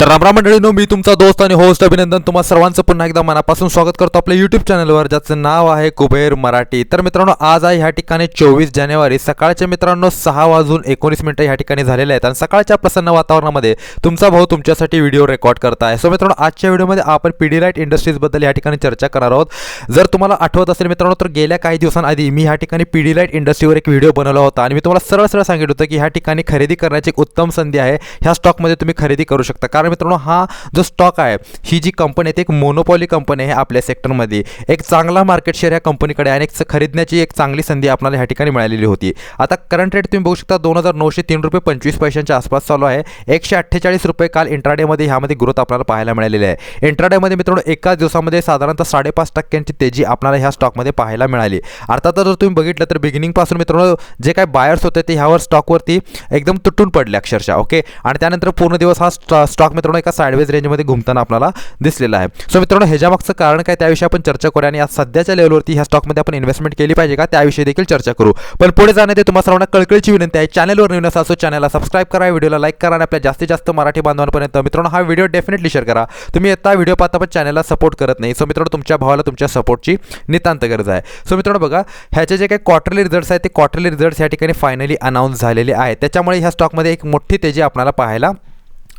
तर रामराम मंडळीनो मी तुमचा दोस्त आणि होस्ट अभिनंदन तुम्हा सर्वांचं पुन्हा एकदा मनापासून स्वागत करतो आपल्या यूट्यूब चॅनलवर ज्याचं नाव आहे कुबेर मराठी. तर मित्रांनो आज आहे ह्या ठिकाणी चोवीस जानेवारी. सकाळच्या मित्रांनो सहा वाजून एकोणीस मिनिटं ह्या ठिकाणी झालेले आहेत. आणि सकाळच्या प्रसन्न वातावरणामध्ये तुमचा भाऊ तुमच्यासाठी व्हिडिओ रेकॉर्ड करत आहे. सो मित्रांनो आजच्या व्हिडिओमध्ये आपण पीडीलाईट इंडस्ट्रीजबद्दल या ठिकाणी चर्चा करणार आहोत. जर तुम्हाला आठवत असेल मित्रांनो तर गेल्या काही दिवसांआधी मी ह्या ठिकाणी पीडीलाईट इंडस्ट्रीवर एक व्हिडिओ बनवला होता. आणि मी तुम्हाला सरळ सरळ सांगितलं होतं की ह्या ठिकाणी खरेदी करण्याची एक उत्तम संधी आहे. ह्या स्टॉकमध्ये तुम्ही खरेदी करू शकता. कारण मित्रांनो हा जो स्टॉक आहे ही जी कंपनी आहे ती एक मोनोपॉली कंपनी आहे आपल्या सेक्टरमध्ये एक चांगला मार्केट शेअर या कंपनीकडे आहे आणि एक खरीदण्याची एक चांगली संधी आपल्याला ह्या ठिकाणी मिळालेली होती. आता करंट रेट तुम्ही बघू शकता दोन हजार नऊशे तीन रुपये पंचवीस पैशांच्या आसपास चालू आहे. एकशे अठ्ठेचाळीस रुपये काल इंट्राडेमध्ये ह्यामध्ये ग्रोथ आपल्याला पाहायला मिळालेली आहे. इंट्राडेमध्ये मित्रांनो एकाच दिवसामध्ये साधारणतः साडेपाच टक्क्यांची तेजी आपल्याला ह्या स्टॉकमध्ये पाहायला मिळाली. अर्थात जर तुम्ही बघितलं तर बिगिनिंगपासून मित्रांनो जे काय बायर्स होते ते ह्यावर स्टॉकवरती एकदम तुटून पडले अक्षरशः ओके आणि त्यानंतर पूर्ण दिवस हा स्टॉक मित्रांनो एका साईडवेज रेंजमध्ये घुमताना आपल्याला दिसलेला आहे. सो मित्रांनो ह्याच्यामागचं कारण काय? त्याविषयी आपण चर्चा करूया आणि आज सध्याच्या लेवलवरती ह्या स्टॉकमध्ये आपण इन्व्हेस्टमेंट केली पाहिजे का? त्याविषयी देखील चर्चा करू. पण पुढे जाण्यात तुम्हाला सर्वांना कळकळीची विनंती आहे. चॅनलवर नवीन असा असो चॅनलला सबस्क्राईब करा व्हिडिओला लाईक करा आणि आपल्या जास्तीत जास्त मराठी बांधवांपर्यंत मित्रांनो हा व्हिडिओ डेफिनेटली शेअर करा. तुम्ही आता व्हिडिओ पाहता पण चॅनलला सपोर्ट करत नाही. सो मित्रांनो तुमच्या भावाला तुमच्या सपोर्टची नितांत गरज आहे. सो मित्रांनो बघा ह्याचे जे काही क्वार्टरली रिझल्ट्स आहेत ते क्वार्टरली रिझल्ट्स या ठिकाणी फायनली अनाऊन्स झालेले आहेत. त्याच्यामुळे ह्या स्टॉकमध्ये एक मोठी तेजी आपल्याला पाहायला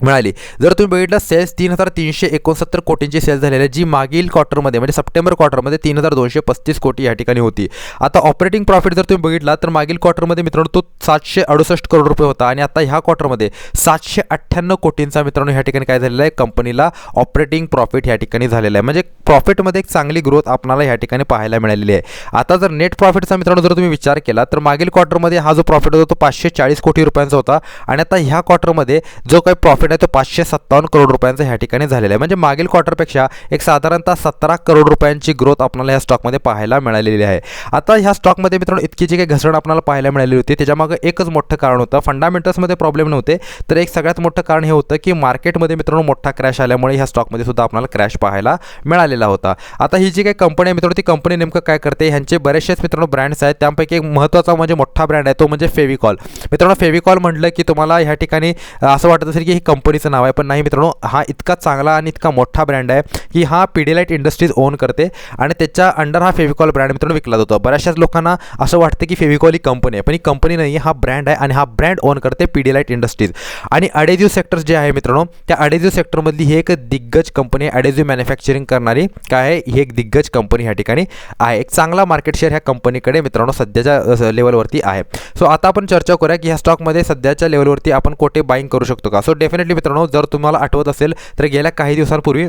मिळाली. जर तुम्ही बघितलं सेल्स तीन हजार तीनशे एकोणसत्तर कोटींची सेल्स झालेली आहे जी मागील क्वार्टरमध्ये म्हणजे सप्टेंबर क्वार्टरमध्ये तीन हजार दोनशे पस्तीस कोटी या ठिकाणी होती. आता ऑपरेटिंग प्रॉफिट जर तुम्ही बघितला तर मागील क्वार्टरमध्ये मित्रांनो तो सातशे अडुसष्ट करोड रुपये होता. आणि आता ह्या क्वार्टरमध्ये सातशे अठ्ठ्याण्णव कोटींचा मित्रांनो ह्या ठिकाणी काय झालेलं आहे? कंपनीला ऑपरेटिंग प्रॉफिट ह्या ठिकाणी झालेलं आहे. म्हणजे प्रॉफिटमध्ये एक चांगली ग्रोथ आपणाला ह्या ठिकाणी पाहायला मिळालेली आहे. आता जर नेट प्रॉफिटचा मित्रांनो जर तुम्ही विचार केला तर मागील क्वार्टरमध्ये हा जो प्रॉफिट होता तो पाचशे चाळीस कोटी रुपयांचा होता. आणि आता ह्या क्वार्टरमध्ये जो काही प्रॉफिट आहे तो पाचशे सत्तावन्न करोड रुपयांचा ह्या ठिकाणी झालेला आहे. म्हणजे मागील क्वार्टरपेक्षा एक साधारणतः सतरा करोड रुपयांची ग्रोथ आपल्याला ह्या स्टॉकमध्ये पाहायला मिळालेली आहे. आता ह्या स्टॉकमध्ये मित्रांनो इतकी जी काही घसरण आपल्याला पाहायला मिळाली होती त्याच्यामागं एकच मोठं कारण होतं. फंडामेंटल्समध्ये प्रॉब्लेम नव्हते तर एक सगळ्यात मोठं कारण हे होतं की मार्केटमध्ये मित्रांनो मोठा क्रॅश आल्यामुळे ह्या स्टॉकमध्ये सुद्धा आपल्याला क्रॅश पाहायला मिळालेला होता. आता ही जी काही कंपनी आहे मित्रांनो ती कंपनी नेमकं काय करते? ह्यांचे बरेचसेच मित्रांनो ब्रँड्स आहेत त्यापैकी एक महत्त्वाचा म्हणजे मोठा ब्रँड आहे तो म्हणजे फेविकॉल मित्रांनो फेविकॉल म्हटलं की तुम्हाला ह्या ठिकाणी असं वाटत असेल की ही कंपनीचं नाव आहे. पण नाही मित्रांनो हा इतका चांगला आणि इतका मोठा ब्रँड आहे की हा पिडीलाईट इंडस्ट्रीज ओन करते आणि त्याच्या अंडर हा फेविकॉल ब्रँड मित्रांनो विकला जातो. बऱ्याचशाच लोकांना असं वाटतं की फेविकॉल ही कंपनी आहे पण ही कंपनी नाही हा ब्रँड आहे आणि हा ब्रँड ओन करते पिडीलाईट इंडस्ट्रीज आणि अडेजिव्ह सेक्टर जे आहे मित्रांनो त्या अडेजिव्ह सेक्टरमधली ही एक दिग्गज कंपनी आहे. अडेजिव्ह मॅन्युफॅक्चरिंग करणारी काय आहे? ही एक दिग्गज कंपनी ह्या ठिकाणी आहे. एक चांगला मार्केट शेअर ह्या कंपनीकडे मित्रांनो सध्याच्या लेवलवरती आहे. सो आता आपण चर्चा करूया की ह्या स्टॉकमध्ये सध्याच्या लेवलवरती आपण कोठे बाईंग करू शकतो का? सो डेफिनेट मित्रांनो जर तुम्हाला आठवत असेल तर गेल्या काही दिवसांपूर्वी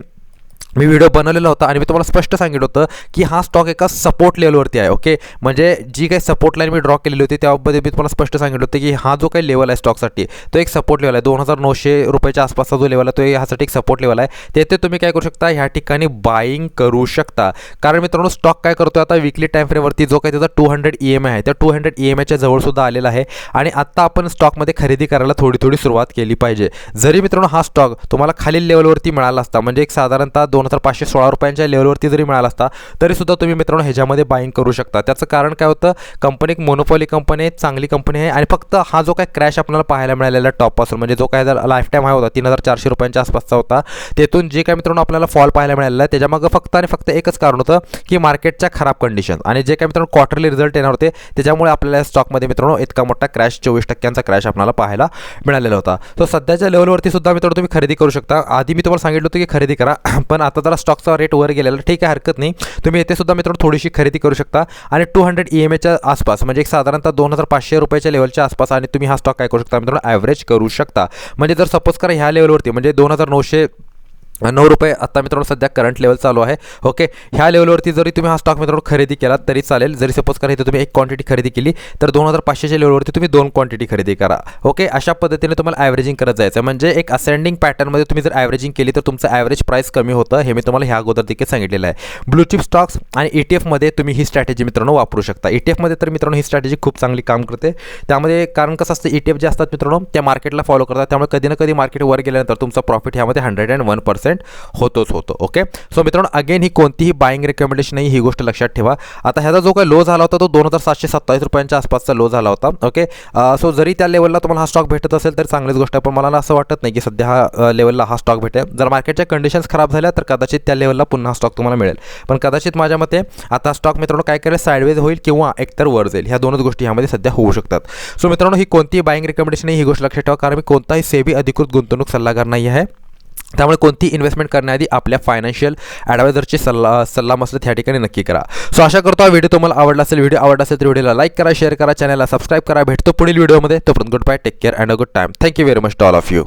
मी व्हिडिओ बनवलेला होता आणि मी तुम्हाला स्पष्ट सांगितलं होतं की हा स्टॉक एका सपोर्ट लेवलवरती आहे ओके म्हणजे जी काही सपोर्ट लाईन मी ड्रॉ केलेली होती त्यामध्ये मी तुम्हाला स्पष्ट सांगितलं होतं की हा जो काही लेवल आहे स्टॉकसाठी तो एक सपोर्ट लेवल आहे. दोन हजार नऊशे रुपयाच्या आसपासचा जो लेवल आहे तो ह्यासाठी एक सपोर्ट लेवल आहे. तेथे तुम्ही काय करू शकता ह्या ठिकाणी बाईंग करू शकता. कारण मित्रांनो स्टॉक काय करतो आता विकली टाईम फ्रेमवरती जो काही त्याचा टू हंड्रेड ई एम आहे त्या टू हंड्रेड ई एम आयच्या जवळसुद्धा आलेला आहे. आणि आत्ता आपण स्टॉकमध्ये खरेदी करायला थोडी थोडी सुरुवात केली पाहिजे. जरी मित्रांनो हा स्टॉक तुम्हाला खालील लेवलवरती मिळाला असता म्हणजे एक साधारणतः दोन तर पाचशे सोळा रुपयांच्या लेवलवरती जरी मिळाला असता तरीसुद्धा तुम्ही मित्रांनो ह्याच्यामध्ये बाईंग करू शकता. त्याचं कारण काय होतं? कंपनी एक मोनोपॉली कंपनी आहे चांगली कंपनी आहे आणि फक्त हा जो काय क्रॅश आपल्याला पाहायला मिळालेला टॉपपासून म्हणजे जो काय लाईफ टाईम हा होता तीन हजार चारशे रुपयांच्या आसपासचा होता तेथून जे काय मित्रांनो आपल्याला फॉल पाहायला मिळालेला आहे त्याच्यामागं फक्त आणि फक्त एकच कारण होतं की मार्केटच्या खराब कंडिशन आणि जे काय मित्रांनो क्वार्टरली रिझल्ट येणार होते त्याच्यामुळे आपल्याला स्टॉकमध्ये मित्रांनो इतका मोठा क्रॅश चोवीस टक्क्यांचा क्रॅश आपल्याला पाहायला मिळालेला होता. तो सध्याच्या लेवलवरती सुद्धा मित्रांनो तुम्ही खरेदी करू शकता. आधी मी तुम्हाला सांगितलं होतं की खरेदी करा पण आता जरा स्टॉकचा रेट वर गेलेला ठीक आहे हरकत नाही. तुम्ही येथे सुद्धा मित्रांनो थोडीशी खरेदी करू शकता. आणि टू हंड्रेड ई एम एच्या आसपास म्हणजे एक साधारणतः दोन हजार पाचशे रुपयाच्या लेवलच्या आसपास आणि तुम्ही हा स्टॉक काय करू शकता मित्रांनो? ॲव्हरेज करू शकता. म्हणजे जर सपोज करा ह्या लेवलवरती म्हणजे दोन हजार नऊशे नऊ रुपये आता मित्रांनो सध्या करंट लेवल चालू आहे. ओके ह्या लेवलवरती जरी तुम्ही हा स्टॉक मित्रांनो खरेदी केला तरी चालेल. जरी सपोज करा इथे तुम्ही एक क्वांटिटी खरेदी केली तर दोन हजार पाचशेच्या लेवलवरती तुम्ही दोन क्वांटिटी खरेदी करा. ओके अशा पद्धतीने तुम्हाला ॲव्हरेजिंग करत जायचं म्हणजे एक असेंडिंग पॅटर्नमध्ये तुम्ही जर ॲव्हरेजिंग केली तर तुमचं ॲव्हरेज प्राईस कमी होतं हे मी तुम्हाला ह्या अगोदर देखील सांगितलेलं आहे. ब्लूचिप स्टॉक्स आणि ई टी एफमध्ये तुम्ही ही स्ट्रॅटेजी मित्रांनो वापरू शकता. ई टी एफमध्ये तर मित्रांनो ही स्ट्रॅटेजी खूप चांगली काम करते. त्यामध्ये कारण कसं असतं ई टी एफ जे असतात मित्रांनो त्या मार्केटला फॉलो करतात. त्यामुळे कधी ना कधी मार्केट वर गेल्यानंतर तुमचा प्रॉफिट ह्यामध्ये hundred and one percent percent होतोच होतो ओके सो मित्रांनो अगेन ही कोणतीही बाईंग रेकमेंडेशन नाही ही गोष्ट लक्षात ठेवा. आता ह्याचा जो काही लो झाला होता तो दोन हजार सातशे सत्तावीस रुपयांच्या आसपासचा लो झाला होता ओके सो जरी त्या लेवलला तुम्हाला हा स्टॉक भेटत असेल तर चांगलीच गोष्ट आहे पण मला असं वाटत नाही की सध्या हा लेवलला हा स्टॉक भेटेल. जर मार्केटच्या कंडिशन्स खराब झाल्या तर कदाचित त्या लेवलला पुन्हा स्टॉक तुम्हाला मिळेल. पण कदाचित माझ्या मते आता स्टॉक मित्रांनो काय करेल साईडवेज होईल किंवा एकतर वर जाईल. ह्या दोनच गोष्टी ह्यामध्ये सध्या होऊ शकतात. सो मित्रांनो ही कोणतीही बाईंग रेकमेंडेशन ही गोष्ट लक्षात ठेवा कारण मी कोणताही सेबी अधिकृत गुंतवणूक सल्लागार नाही आहे. त्यामुळे कोणती इन्व्हेस्टमेंट करण्याआधी आपल्या फायनान्शियल ॲडवायझरची सल्ला सल्ला मसलत ह्या ठिकाणी नक्की करा. सो आशा करतो हा व्हिडिओ तुम्हाला आवडला असेल. व्हिडिओ आवडला असेल तर व्हिडिओला लाईक करा शेअर करा चॅनलला सबस्क्राईब करा. भेटतो पुढील व्हिडिओमध्ये तोपर्यंत good bye take care and a good time thank you very much to all of you